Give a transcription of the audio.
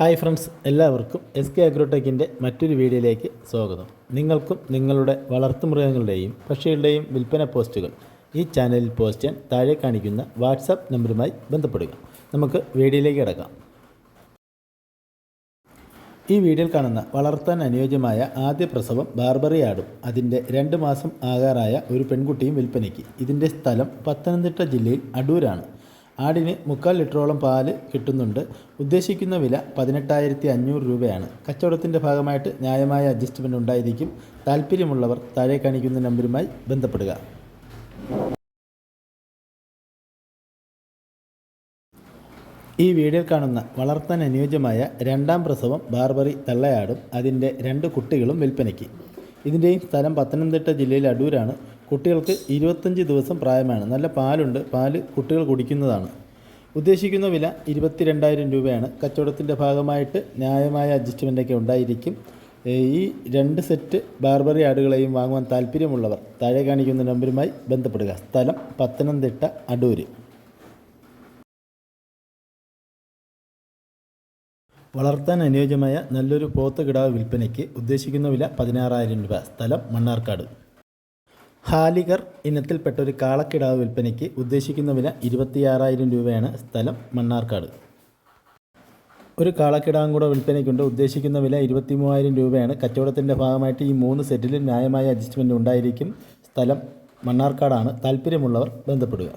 Hi friends എല്ലാവർക്കും S K അഗ്രോടെക്കിന്റെ മറ്റൊരു വീഡിയോയിലേക്ക് സ്വാഗതം. നിങ്ങൾക്കും നിങ്ങളുടെ വളർത്തുമൃഗങ്ങളുടെയും പക്ഷികളുടെയും വിൽപ്പന പോസ്റ്റുകൾ ഈ ചാനലിൽ പോസ്റ്റ് ചെയ്യാൻ താഴെ കാണിക്കുന്ന വാട്സാപ്പ് നമ്പറുമായി ബന്ധപ്പെടുക. നമുക്ക് വീഡിയോയിലേക്ക് കിടക്കാം. ഈ വീഡിയോയിൽ കാണുന്ന വളർത്താൻ അനുയോജ്യമായ ആദ്യ പ്രസവം ബാർബറി ആടും. അതിന്റെ രണ്ട് മാസം ആകാറായ ഒരു പെൺകുട്ടിയും വിൽപ്പനയ്ക്ക്. ഇതിന്റെ സ്ഥലം പത്തനംതിട്ട ജില്ലയിൽ അടൂരാണ്. ആടിന് മുക്കാൽ ലിറ്ററോളം പാൽ കിട്ടുന്നുണ്ട്. ഉദ്ദേശിക്കുന്ന വില പതിനെട്ടായിരത്തി അഞ്ഞൂറ് രൂപയാണ്. കച്ചവടത്തിന്റെ ഭാഗമായിട്ട് ന്യായമായ അഡ്ജസ്റ്റ്മെന്റ് ഉണ്ടായിരിക്കും. താല്പര്യമുള്ളവർ താഴെ കാണിക്കുന്ന നമ്പരുമായി ബന്ധപ്പെടുക. ഈ വീഡിയോ കാണുന്ന വളർത്താൻ അനുയോജ്യമായ രണ്ടാം പ്രസവം ബാർബറി തള്ളയാടും അതിന്റെ രണ്ട് കുട്ടികളും വിൽപ്പനയ്ക്ക്. ഇതിന്റെയും സ്ഥലം പത്തനംതിട്ട ജില്ലയിലെ അടൂരാണ്. കുട്ടികൾക്ക് ഇരുപത്തഞ്ച് ദിവസം പ്രായമാണ്. നല്ല പാലുണ്ട്. പാൽ കുട്ടികൾ കുടിക്കുന്നതാണ്. ഉദ്ദേശിക്കുന്ന വില ഇരുപത്തിരണ്ടായിരം രൂപയാണ്. കച്ചവടത്തിന്റെ ഭാഗമായിട്ട് ന്യായമായ അഡ്ജസ്റ്റ്മെന്റൊക്കെ ഉണ്ടായിരിക്കും. ഈ രണ്ട് സെറ്റ് ബാർബറി ആടുകളെയും വാങ്ങുവാൻ താല്പര്യമുള്ളവർ താഴെ കാണിക്കുന്ന നമ്പരുമായി ബന്ധപ്പെടുക. സ്ഥലം പത്തനംതിട്ട അടൂര്. വളർത്താൻ അനുയോജ്യമായ നല്ലൊരു പോത്ത് കിടാവ് വിൽപ്പനയ്ക്ക് ഉദ്ദേശിക്കുന്ന വില പതിനാറായിരം രൂപ. സ്ഥലം മണ്ണാർക്കാട്. ഹാലികർ ഇനത്തിൽപ്പെട്ട ഒരു കാളക്കിടാവ് വിൽപ്പനയ്ക്ക് ഉദ്ദേശിക്കുന്ന വില ഇരുപത്തിയാറായിരം രൂപയാണ് സ്ഥലം മണ്ണാർക്കാട്. ഒരു കാളക്കിടാവും കൂടെ വിൽപ്പനയ്ക്കുണ്ട്. ഉദ്ദേശിക്കുന്ന വില ഇരുപത്തി മൂവായിരം രൂപയാണ്. കച്ചവടത്തിന്റെ ഭാഗമായിട്ട് ഈ മൂന്ന് സെറ്റിലും ന്യായമായ അഡ്ജസ്റ്റ്മെന്റ് ഉണ്ടായിരിക്കും. സ്ഥലം മണ്ണാർക്കാടാണ്. താല്പര്യമുള്ളവർ ബന്ധപ്പെടുക.